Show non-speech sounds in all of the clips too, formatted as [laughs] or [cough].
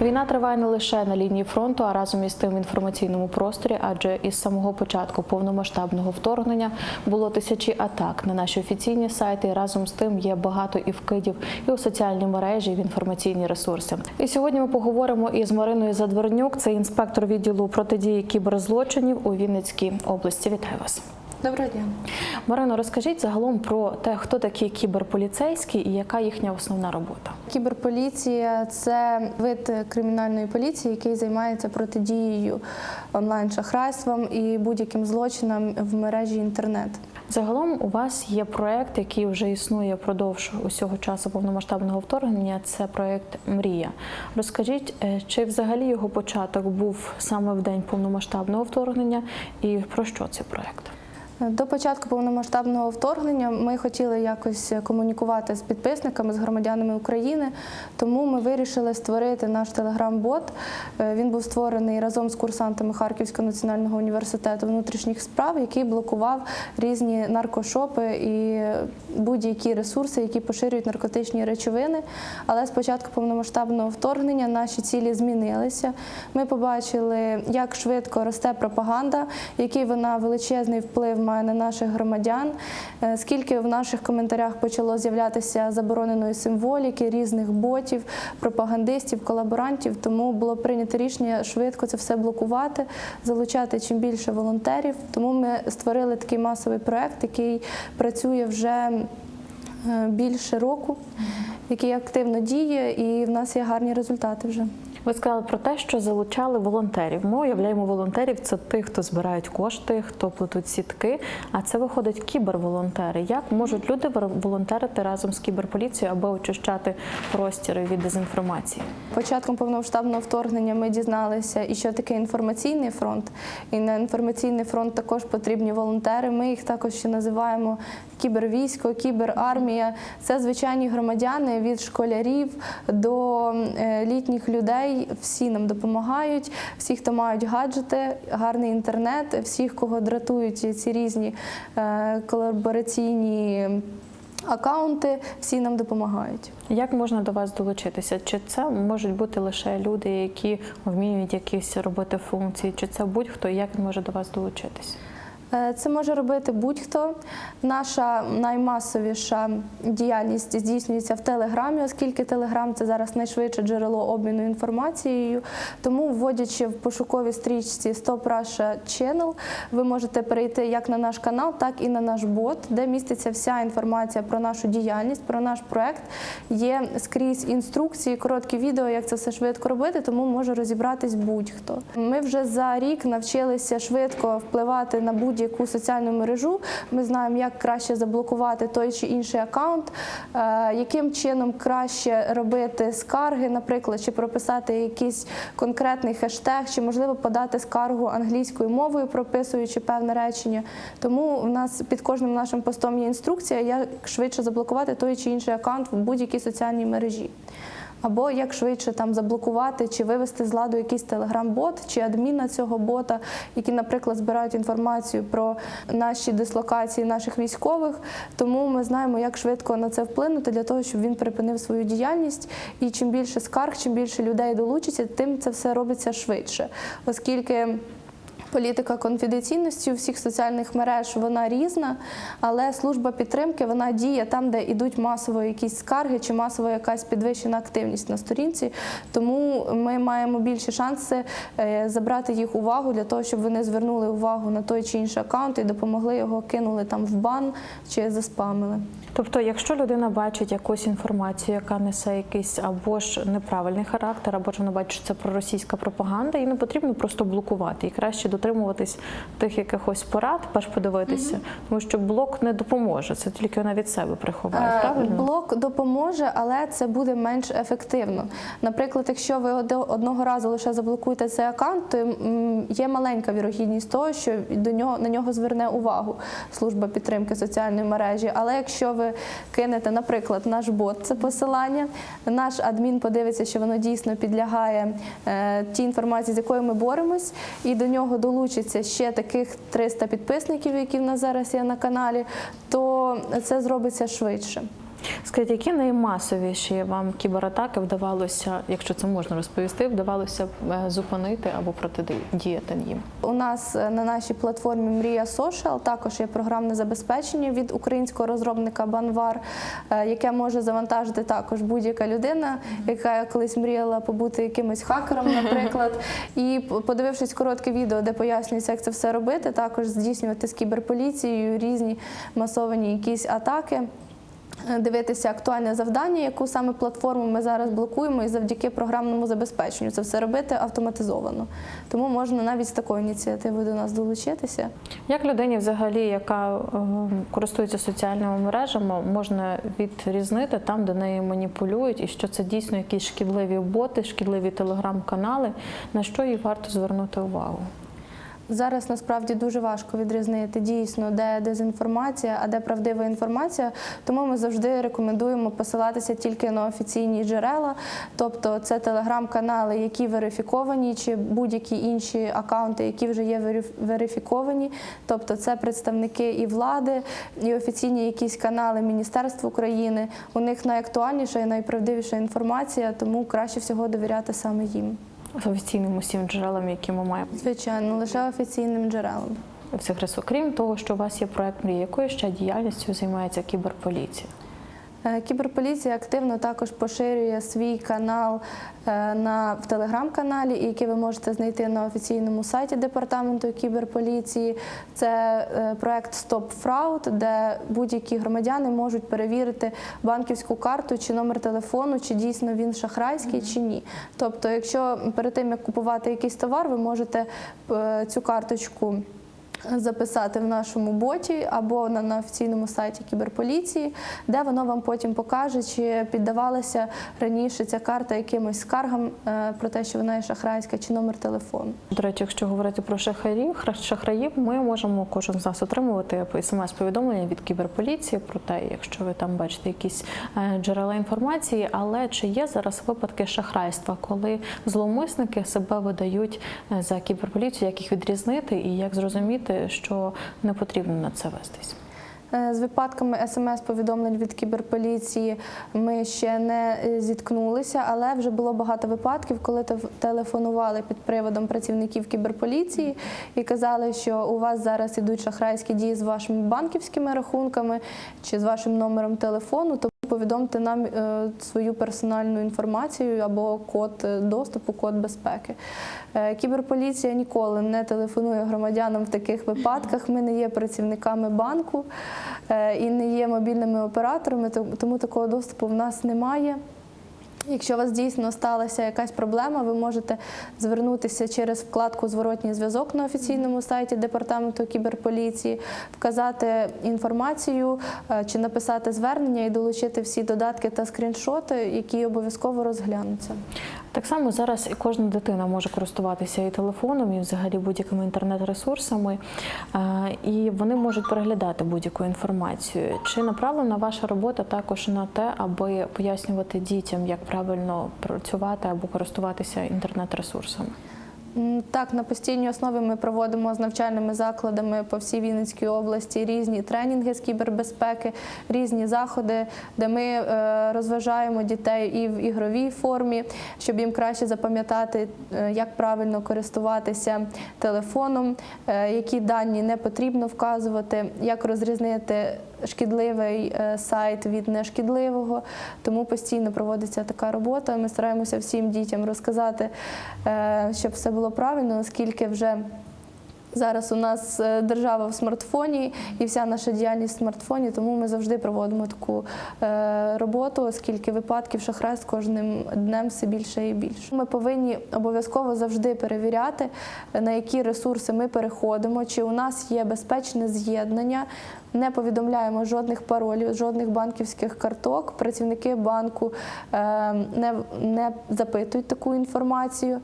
Війна триває не лише на лінії фронту, а разом із тим в інформаційному просторі, адже із самого початку повномасштабного вторгнення було тисячі атак на наші офіційні сайти. Разом з тим є багато і вкидів і у соціальні мережі, і в інформаційні ресурси. І сьогодні ми поговоримо із Мариною Задвернюк, це інспектор відділу протидії кіберзлочинів у Вінницькій області. Вітаю вас. Доброго дня. Марино, розкажіть загалом про те, хто такі кіберполіцейські і яка їхня основна робота. Кіберполіція це вид кримінальної поліції, який займається протидією онлайн-шахрайствам і будь-яким злочинам в мережі інтернет. Загалом у вас є проект, який вже існує впродовж усього часу повномасштабного вторгнення. Це проект Мрія. Розкажіть, е, чи взагалі його початок був саме в день повномасштабного вторгнення, і про що цей проект? До початку повномасштабного вторгнення ми хотіли якось комунікувати з підписниками, з громадянами України, тому ми вирішили створити наш телеграм-бот. Е, Він був створений разом з курсантами Харківського національного університету внутрішніх справ, який блокував різні наркошопи і будь-які ресурси, які поширюють наркотичні речовини. Але з початку повномасштабного вторгнення наші цілі змінилися. Ми побачили, як швидко росте пропаганда, який вона величезний вплив має на наших громадян, е, скільки в наших коментарях почало з'являтися забороненої символіки, різних ботів, пропагандистів, колаборантів. Тому було прийнято рішення швидко це все блокувати, залучати чим більше волонтерів. Тому ми створили такий масовий проект, який працює вже е, більше року, який активно діє, і в нас є гарні результати вже. Ви сказали про те, що залучали волонтерів. Ми уявляємо волонтерів це тих, хто збирають кошти, хто плетуть сітки. А це виходить кіберволонтери. Як можуть люди волонтерити разом з кіберполіцією, аби очищати простіри від дезінформації? Початком повномасштабного вторгнення ми дізналися, і що таке інформаційний фронт. І на інформаційний фронт також потрібні волонтери. Ми їх також ще називаємо кібервійсько, кіберармія. Це звичайні громадяни від школярів до е, літніх людей. Всі нам допомагають, всі, хто мають гаджети, гарний інтернет, всіх, кого дратують ці різні е, колабораційні. Акаунти всі нам допомагають. Як можна до вас долучитися? Чи це можуть бути лише люди, які вміють якісь робити функції, чи це будь-хто, як може до вас долучитись? Е, Це може робити будь-хто. Наша наймасовіша діяльність здійснюється в Телеграмі, оскільки Телеграм це зараз найшвидше джерело обміну інформацією. Тому, вводячи в пошуковій стрічці Stop Russia Channel, ви можете перейти як на наш канал, так і на наш бот, де міститься вся інформація про нашу діяльність, про наш проект. Є скрізь інструкції, короткі відео, як це все швидко робити, тому може розібратись будь-хто. Ми вже за рік навчилися швидко впливати на будь будь-яку соціальну мережу. Ми знаємо, як краще заблокувати той чи інший аккаунт, е, яким чином краще робити скарги, наприклад, чи прописати якийсь конкретний хештег, чи можливо подати скаргу англійською мовою, прописуючи певне речення. Тому в нас під кожним нашим постом є інструкція, як швидше заблокувати той чи інший аккаунт в будь-якій соціальній мережі. Або як швидше там заблокувати чи вивести з ладу якийсь телеграм-бот чи адміна цього бота, які, наприклад, збирають інформацію про наші дислокації наших військових. Тому ми знаємо, як швидко на це вплинути для того, щоб він припинив свою діяльність. І чим більше скарг, чим більше людей долучиться, тим це все робиться швидше, оскільки. Політика конфіденційності у всіх соціальних мереж вона різна, але служба підтримки вона діє там, де йдуть масово якісь скарги чи масово якась підвищена активність на сторінці. Тому ми маємо більші шанси е, забрати їх увагу для того, щоб вони звернули увагу на той чи інший аккаунт і допомогли його кинули там в бан чи заспамили. Тобто, якщо людина бачить якусь інформацію, яка несе якийсь або ж неправильний характер, або ж вона бачить, що це проросійська пропаганда, їй не потрібно просто блокувати і краще дотримуватись тих якихось порад, перш подивитися, угу. тому що блок не допоможе. Це тільки вона від себе приховає. Е, Правильно блок допоможе, але це буде менш ефективно. Наприклад, якщо ви одного разу лише заблокуєте цей аккаунт, то є маленька вірогідність того, що до нього на нього зверне увагу служба підтримки соціальної мережі. Але якщо ви кинете, наприклад, наш бот, це посилання, наш адмін подивиться, що воно дійсно підлягає е, тій інформації, з якою ми боремось, і до нього долучиться ще таких 300 підписників, які в нас зараз є на каналі, то це зробиться швидше. Скажіть, які наймасовіші вам кібератаки вдавалося, якщо це можна розповісти, вдавалося е, зупинити або протидіяти їм? У нас е, на нашій платформі Мрія Social також є програмне забезпечення від українського розробника Банвар, е, яке може завантажити також будь-яка людина, яка колись мріяла побути якимось хакером, наприклад. [laughs] І подивившись коротке відео, де пояснюється, як це все робити, також здійснювати з кіберполіцією різні масовані якісь атаки. Е, Дивитися актуальне завдання, яку саме платформу ми зараз блокуємо, і завдяки програмному забезпеченню це все робити автоматизовано. Тому можна навіть з такою ініціативою до нас долучитися. Як людині, взагалі, яка е, користується соціальними мережами, можна відрізнити там, де нею маніпулюють, і що це дійсно якісь шкідливі боти, шкідливі телеграм-канали, на що їй варто звернути увагу? Зараз насправді дуже важко відрізнити дійсно, де дезінформація, а де правдива інформація. Тому ми завжди рекомендуємо посилатися тільки на офіційні джерела, тобто це телеграм-канали, які верифіковані, чи будь-які інші акаунти, які вже є вериф- верифіковані. Тобто це представники і влади, і офіційні якісь канали Міністерства України. У них найактуальніша і найправдивіша інформація, тому краще всього довіряти саме їм. Офіційним усім джерелам, які ми маємо Звичайно, лише офіційним джерелам. цих ресурсах. Крім того, що у вас є проект мрії, якою ще діяльністю займається кіберполіція? Е, Кіберполіція активно також поширює свій канал е, на телеграм-каналі, який ви можете знайти на офіційному сайті департаменту кіберполіції. Це е, проект Стоп Фрауд, де будь-які громадяни можуть перевірити банківську карту чи номер телефону, чи дійсно він шахрайський, чи ні. Тобто, якщо перед тим як купувати якийсь товар, ви можете цю карточку записати в нашому боті або на, на офіційному сайті кіберполіції, де воно вам потім покаже, чи піддавалася раніше ця карта якимось скаргам е, про те, що вона є шахрайська, чи номер телефону. До речі, якщо говорити про шахраїв, хра- шахраїв, ми можемо кожен з нас отримувати смс-повідомлення від кіберполіції про те, якщо ви там бачите якісь е, джерела інформації. Але чи є зараз випадки шахрайства, коли зловмисники себе видають е, за кіберполіцію, як їх відрізнити і як зрозуміти, що не потрібно на це вестись? Е, З випадками смс-повідомлень від кіберполіції ми ще не е, зіткнулися, але вже було багато випадків, коли телефонували під приводом працівників кіберполіції і казали, що у вас зараз ідуть шахрайські дії з вашими банківськими рахунками чи з вашим номером телефону. Повідомте нам е, свою персональну інформацію або код е, доступу, код безпеки. Е, Кіберполіція ніколи не телефонує громадянам в таких випадках. Ми не є працівниками банку і не є мобільними операторами, тому такого доступу в нас немає. Якщо у вас дійсно сталася якась проблема, ви можете звернутися через вкладку Зворотній зв'язок на офіційному сайті департаменту кіберполіції, вказати інформацію е, чи написати звернення і долучити всі додатки та скріншоти, які обов'язково розглянуться. Так само зараз і кожна дитина може користуватися і телефоном, і взагалі будь-якими інтернет-ресурсами, і вони можуть переглядати будь-яку інформацію. Чи направлена ваша робота також на те, аби пояснювати дітям, як правильно працювати або користуватися інтернет-ресурсами? Так, на постійній основі ми проводимо з навчальними закладами по всій Вінницькій області різні тренінги з кібербезпеки, різні заходи, де ми е, розважаємо дітей і в ігровій формі, щоб їм краще запам'ятати, е, як правильно користуватися телефоном, е, які дані не потрібно вказувати, як розрізнити шкідливий е, сайт від нешкідливого. Тому постійно проводиться така робота. Ми стараємося всім дітям розказати, е, щоб все було правильно, оскільки вже. Зараз у нас е, держава в смартфоні і вся наша діяльність в смартфоні, тому ми завжди проводимо таку роботу, оскільки випадків шахрайств кожним днем все більше і більше. Ми повинні обов'язково завжди перевіряти, на які ресурси ми переходимо, чи у нас є безпечне з'єднання. Не повідомляємо жодних паролів, жодних банківських карток. Працівники банку е, не, не запитують таку інформацію.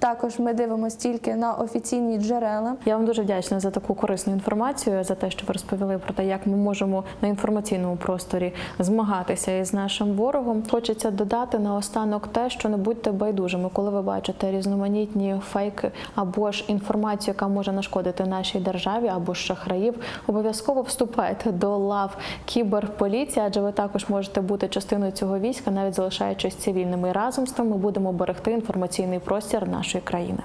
Також ми дивимося тільки на офіційні джерела. Я вам дуже вдячна за таку корисну інформацію, за те, що ви розповіли про те, як ми можемо на інформаційному просторі змагатися із нашим ворогом. Хочеться додати наостанок те, що не будьте байдужими, коли ви бачите різноманітні фейки або ж інформацію, яка може нашкодити нашій державі, або ж шахраїв. Обов'язково вступайте до лав кіберполіції, адже ви також можете бути частиною цього війська, навіть залишаючись цивільними. І разом з тим ми будемо берегти інформаційний простір нашої країни.